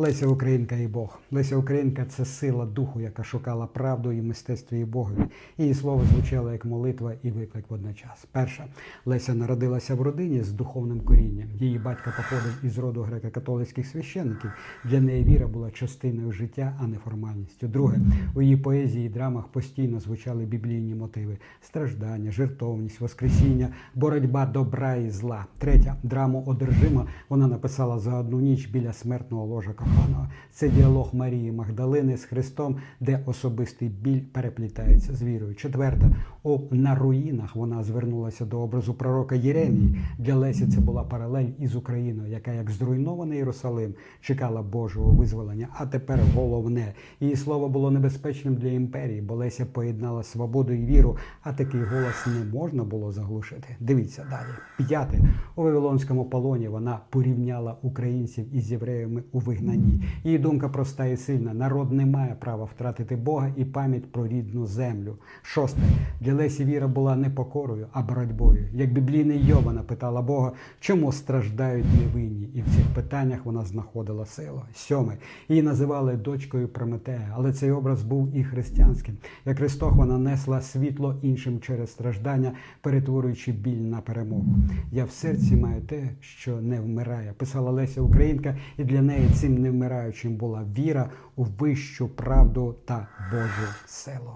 Леся Українка і Бог. Леся Українка це сила духу, яка шукала правду і мистецтві і Богові. Її слово звучало як молитва і виклик водночас. Перша Леся народилася в родині з духовним корінням. Її батько походив із роду греко-католицьких священників. Для неї віра була частиною життя, а не формальністю. Друге, у її поезії і драмах постійно звучали біблійні мотиви: страждання, жертовність, воскресіння, боротьба добра і зла. Третя драму одержима вона написала за одну ніч біля смертного ложа коханого. Це діалог Марії Магдалини з Христом, де особистий біль переплітається з вірою. Четверта у на руїнах вона звернулася до образу пророка Єремії. Для Лесі це була паралель із Україною, яка як зруйнований Єрусалим чекала Божого визволення. А тепер головне її слово було небезпечним для імперії, бо Леся поєднала свободу і віру, а такий голос не можна було заглушити. Дивіться далі. П'яте у Вавилонському полоні вона порівняла українців із євреями у вигнанні. Її думка проста і сильна. Народ не має права втратити Бога і пам'ять про рідну землю. Шосте для Лесі віра була не покорою, а боротьбою. Як біблійний Йована питала Бога, чому страждають невинні, і в цих питаннях вона знаходила силу. Сьоме її називали дочкою Прометея, але цей образ був і християнським. Як Христох вона несла світло іншим через страждання, перетворюючи біль на перемогу. Я в серці маю те, що не вмирає. Писала Леся Українка, і для неї цим невмираючим була віра у вищу правду та Божу силу.